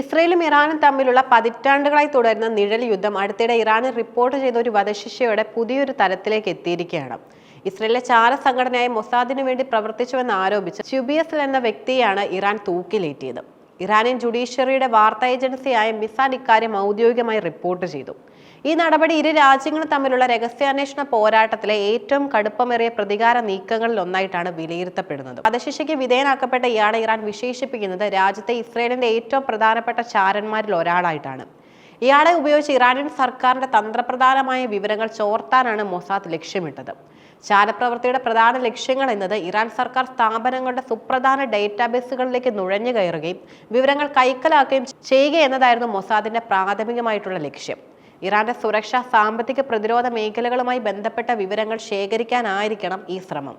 ഇസ്രയേലും ഇറാനും തമ്മിലുള്ള പതിറ്റാണ്ടുകളായി തുടരുന്ന നിഴൽ യുദ്ധം അടുത്തിടെ ഇറാനിൽ റിപ്പോർട്ട് ചെയ്ത ഒരു വധശിക്ഷയോടെ പുതിയൊരു തലത്തിലേക്ക് എത്തിയിരിക്കുകയാണ്. ഇസ്രയേലിലെ ചാര സംഘടനയായ മൊസാദിനു വേണ്ടി പ്രവർത്തിച്ചുവെന്ന് ആരോപിച്ച് ച്യുബിയസ് എന്ന വ്യക്തിയാണ് ഇറാൻ തൂക്കിലേറ്റിയത്. ഇറാനിയൻ ജുഡീഷ്യറിയുടെ വാർത്താ ഏജൻസിയായ മിസാൻ ഇക്കാര്യം ഔദ്യോഗികമായി റിപ്പോർട്ട് ചെയ്തു. ഈ നടപടി ഇരു രാജ്യങ്ങളും തമ്മിലുള്ള രഹസ്യാന്വേഷണ പോരാട്ടത്തിലെ ഏറ്റവും കടുപ്പമേറിയ പ്രതികാര നീക്കങ്ങളിൽ ഒന്നായിട്ടാണ് വിലയിരുത്തപ്പെടുന്നത്. വധശിക്ഷയ്ക്ക് വിധേയനാക്കപ്പെട്ട ഇയാളെ ഇറാൻ വിശേഷിപ്പിക്കുന്നത് രാജ്യത്തെ ഇസ്രയേലിന്റെ ഏറ്റവും പ്രധാനപ്പെട്ട ചാരന്മാരിൽ ഒരാളായിട്ടാണ്. ഇയാളെ ഉപയോഗിച്ച് ഇറാനിയൻ സർക്കാരിന്റെ തന്ത്രപ്രധാനമായ വിവരങ്ങൾ ചോർത്താനാണ് മൊസാദ് ലക്ഷ്യമിട്ടത്. ചാരപ്രവൃത്തിയുടെ പ്രധാന ലക്ഷ്യങ്ങൾ എന്നത് ഇറാൻ സർക്കാർ സ്ഥാപനങ്ങളുടെ സുപ്രധാന ഡേറ്റാബേസുകളിലേക്ക് നുഴഞ്ഞു കയറുകയും വിവരങ്ങൾ കൈക്കലാക്കുകയും ചെയ്യുക എന്നതായിരുന്നു മൊസാദിന്റെ പ്രാഥമികമായിട്ടുള്ള ലക്ഷ്യം. ഇറാന്റെ സുരക്ഷ സാമ്പത്തിക പ്രതിരോധ മേഖലകളുമായി ബന്ധപ്പെട്ട വിവരങ്ങൾ ശേഖരിക്കാനായിരിക്കണം ഈ ശ്രമം.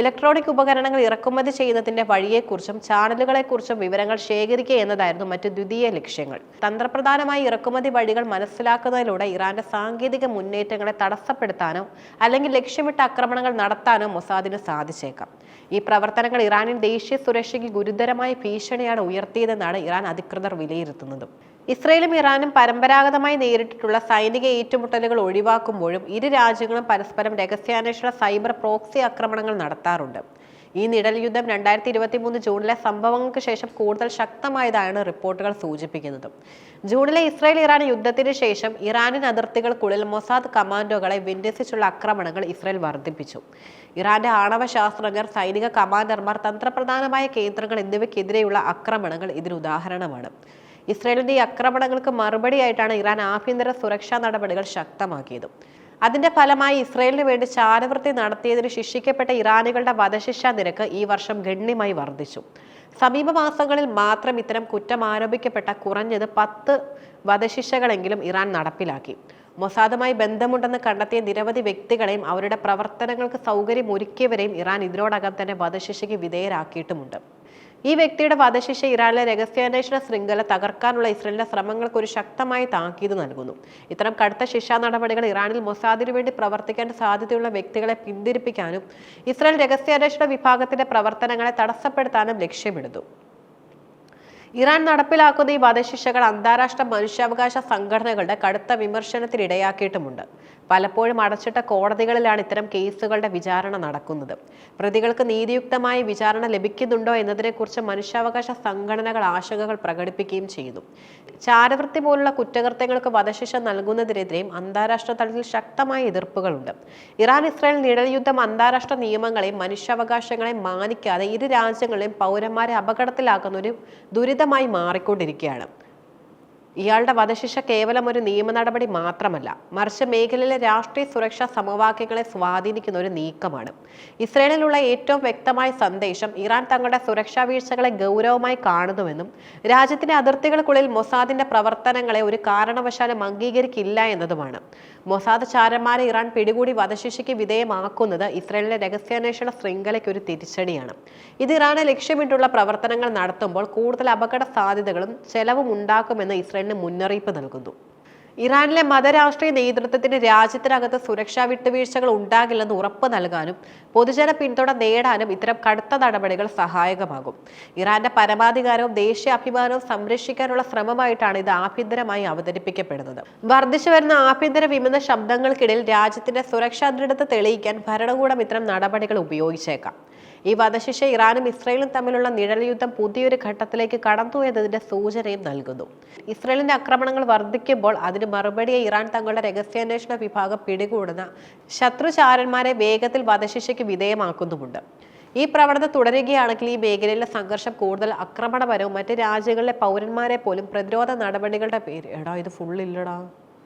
ഇലക്ട്രോണിക് ഉപകരണങ്ങൾ ഇറക്കുമതി ചെയ്യുന്നതിന്റെ വഴിയെക്കുറിച്ചും ചാനലുകളെക്കുറിച്ചും വിവരങ്ങൾ ശേഖരിക്കുക എന്നതായിരുന്നു മറ്റ് ദ്വിതീയ ലക്ഷ്യങ്ങൾ. തന്ത്രപ്രധാനമായി ഇറക്കുമതി വഴികൾ മനസ്സിലാക്കുന്നതിലൂടെ ഇറാന്റെ സാങ്കേതിക മുന്നേറ്റങ്ങളെ തടസ്സപ്പെടുത്താനോ അല്ലെങ്കിൽ ലക്ഷ്യമിട്ട ആക്രമണങ്ങൾ നടത്താനോ മൊസാദിന് സാധിച്ചേക്കാം. ഈ പ്രവർത്തനങ്ങൾ ഇറാനിൻ ദേശീയ സുരക്ഷയ്ക്ക് ഗുരുതരമായ ഭീഷണിയാണ് ഉയർത്തിയതെന്നാണ് ഇറാൻ അധികൃതർ വിലയിരുത്തുന്നത്. ഇസ്രയേലും ഇറാനും പരമ്പരാഗതമായി നേരിട്ടിട്ടുള്ള സൈനിക ഏറ്റുമുട്ടലുകൾ ഒഴിവാക്കുമ്പോഴും ഇരു രാജ്യങ്ങളും പരസ്പരം രഹസ്യാന്വേഷണ സൈബർ പ്രോക്സി ആക്രമണങ്ങൾ നടത്താറുണ്ട്. ഈ നിഴൽ യുദ്ധം രണ്ടായിരത്തി ഇരുപത്തി മൂന്ന് ജൂണിലെ സംഭവങ്ങൾക്ക് ശേഷം കൂടുതൽ ശക്തമായതാണ് റിപ്പോർട്ടുകൾ സൂചിപ്പിക്കുന്നത്. ജൂണിലെ ഇസ്രായേൽ ഇറാൻ യുദ്ധത്തിന് ശേഷം ഇറാനിൻ അതിർത്തികൾക്കുള്ളിൽ മൊസാദ് കമാൻഡോകളെ വിന്യസിച്ചുള്ള ആക്രമണങ്ങൾ ഇസ്രായേൽ വർദ്ധിപ്പിച്ചു. ഇറാന്റെ ആണവ ശാസ്ത്രജ്ഞർ സൈനിക കമാൻഡർമാർ തന്ത്രപ്രധാനമായ കേന്ദ്രങ്ങൾ എന്നിവയ്ക്കെതിരെയുള്ള ആക്രമണങ്ങൾ ഇതിന് ഉദാഹരണമാണ്. ഇസ്രയേലിന്റെ ഈ ആക്രമണങ്ങൾക്ക് മറുപടിയായിട്ടാണ് ഇറാൻ ആഭ്യന്തര സുരക്ഷാ നടപടികൾ ശക്തമാക്കിയത്. അതിന്റെ ഫലമായി ഇസ്രയേലിന് വേണ്ടി ചാരവൃത്തി നടത്തിയതിന് ശിക്ഷിക്കപ്പെട്ട ഇറാനികളുടെ വധശിക്ഷാ നിരക്ക് ഈ വർഷം ഗണ്യമായി വർദ്ധിച്ചു. സമീപ മാസങ്ങളിൽ മാത്രം ഇത്തരം കുറ്റം ആരോപിക്കപ്പെട്ട കുറഞ്ഞത് പത്ത് വധശിക്ഷകളെങ്കിലും ഇറാൻ നടപ്പിലാക്കി. മൊസാദുമായി ബന്ധമുണ്ടെന്ന് കണ്ടെത്തിയ നിരവധി വ്യക്തികളെയും അവരുടെ പ്രവർത്തനങ്ങൾക്ക് സൗകര്യമൊരുക്കിയവരെയും ഇറാൻ ഇതിനോടകം തന്നെ വധശിക്ഷയ്ക്ക് വിധേയരാക്കിയിട്ടുമുണ്ട്. ഈ വ്യക്തിയുടെ വധശിക്ഷ ഇറാനിലെ രഹസ്യാന്വേഷണ ശൃംഖല തകർക്കാനുള്ള ഇസ്രയേലിന്റെ ശ്രമങ്ങൾക്ക് ഒരു ശക്തമായ താക്കീത് നൽകുന്നു. ഇത്തരം കടുത്ത ശിക്ഷാ നടപടികൾ ഇറാനിൽ മൊസാദിനു വേണ്ടി പ്രവർത്തിക്കാൻ സാധ്യതയുള്ള വ്യക്തികളെ പിന്തിരിപ്പിക്കാനും ഇസ്രയേൽ രഹസ്യാന്വേഷണ വിഭാഗത്തിന്റെ പ്രവർത്തനങ്ങളെ തടസ്സപ്പെടുത്താനും ലക്ഷ്യമിടുന്നു. ഇറാൻ നടപ്പിലാക്കുന്ന ഈ വധശിക്ഷകൾ അന്താരാഷ്ട്ര മനുഷ്യാവകാശ സംഘടനകളുടെ കടുത്ത വിമർശനത്തിനിടയാക്കിയിട്ടുമുണ്ട് പലപ്പോഴും അടച്ചിട്ട കോടതികളിലാണ് ഇത്തരം കേസുകളുടെ വിചാരണ നടക്കുന്നത്. പ്രതികൾക്ക് നീതിയുക്തമായ വിചാരണ ലഭിക്കുന്നുണ്ടോ എന്നതിനെക്കുറിച്ച് മനുഷ്യാവകാശ സംഘടനകൾ ആശങ്കകൾ പ്രകടിപ്പിക്കുകയും ചെയ്യുന്നു. ചാരവൃത്തി പോലുള്ള കുറ്റകൃത്യങ്ങൾക്ക് വധശിക്ഷ നൽകുന്നതിനെതിരെയും അന്താരാഷ്ട്ര തലത്തിൽ ശക്തമായ എതിർപ്പുകളുണ്ട്. ഇറാൻ ഇസ്രായേൽ നിഴൽ യുദ്ധം അന്താരാഷ്ട്ര നിയമങ്ങളെയും മനുഷ്യാവകാശങ്ങളെയും മാനിക്കാതെ ഇരു രാജ്യങ്ങളെയും പൗരന്മാരെ അപകടത്തിലാക്കുന്ന ഒരു ദുരിതമായി മാറിക്കൊണ്ടിരിക്കുകയാണ്. ഇയാളുടെ വധശിക്ഷ കേവലം ഒരു നിയമ നടപടി മാത്രമല്ല മറിച്ച് മേഖലയിലെ രാഷ്ട്രീയ സുരക്ഷാ സമവാക്യങ്ങളെ സ്വാധീനിക്കുന്ന ഒരു നീക്കമാണ്. ഇസ്രയേലിലുള്ള ഏറ്റവും വ്യക്തമായ സന്ദേശം ഇറാൻ തങ്ങളുടെ സുരക്ഷാ വീഴ്ചകളെ ഗൗരവമായി കാണുന്നുവെന്നും രാജ്യത്തിന്റെ അതിർത്തികൾക്കുള്ളിൽ മൊസാദിന്റെ പ്രവർത്തനങ്ങളെ ഒരു കാരണവശാലും അംഗീകരിക്കില്ല എന്നതുമാണ്. മൊസാദ് ചാരന്മാരെ ഇറാൻ പിടികൂടി വധശിക്ഷയ്ക്ക് വിധേയമാക്കുന്നത് ഇസ്രയേലിലെ രഹസ്യാന്വേഷണ ശൃംഖലയ്ക്ക് ഒരു തിരിച്ചടിയാണ്. ഇത് ഇറാനെ ലക്ഷ്യമിട്ടുള്ള പ്രവർത്തനങ്ങൾ നടത്തുമ്പോൾ കൂടുതൽ അപകട സാധ്യതകളും ചെലവും ഉണ്ടാക്കുമെന്ന് ഇസ്രയേലിന് മുന്നറിയിപ്പ് നൽകുന്നു. ഇറാനിലെ മതരാഷ്ട്രീയ നേതൃത്വത്തിന് രാജ്യത്തിനകത്ത് സുരക്ഷാ വിട്ടുവീഴ്ചകൾ ഉണ്ടാകില്ലെന്ന് ഉറപ്പ് നൽകാനും പൊതുജന പിന്തുണ നേടാനും ഇത്തരം കടുത്ത നടപടികൾ സഹായകമാകും. ഇറാന്റെ പരമാധികാരവും ദേശീയ അഭിമാനവും സംരക്ഷിക്കാനുള്ള ശ്രമമായിട്ടാണ് ഇത് ആഭ്യന്തരമായി അവതരിപ്പിക്കപ്പെടുന്നത്. വർദ്ധിച്ചു വരുന്ന ആഭ്യന്തര വിമത ശബ്ദങ്ങൾക്കിടയിൽ രാജ്യത്തിന്റെ സുരക്ഷാ ദൃഢത തെളിയിക്കാൻ ഭരണകൂടം ഇത്തരം നടപടികൾ ഉപയോഗിച്ചേക്കാം. ഈ വധശിക്ഷ ഇറാനും ഇസ്രയേലും തമ്മിലുള്ള നിഴൽ യുദ്ധം പുതിയൊരു ഘട്ടത്തിലേക്ക് കടന്നു എന്നതിന്റെ സൂചനയും നൽകുന്നു. ഇസ്രയേലിന്റെ ആക്രമണങ്ങൾ വർദ്ധിക്കുമ്പോൾ അതിന് മറുപടിയെ ഇറാൻ തങ്ങളുടെ രഹസ്യാന്വേഷണ വിഭാഗം പിടികൂടുന്ന ശത്രുചാരന്മാരെ വേഗത്തിൽ വധശിക്ഷയ്ക്ക് വിധേയമാക്കുന്നുമുണ്ട്. ഈ പ്രവണത തുടരുകയാണെങ്കിൽ ഈ മേഖലയിലെ സംഘർഷം കൂടുതൽ ആക്രമണപരവും മറ്റ് രാജ്യങ്ങളിലെ പൗരന്മാരെ പോലും പ്രതിരോധ നടപടികളുടെ പേര് എടാ ഇത് ഫുള്ളില്ലടാ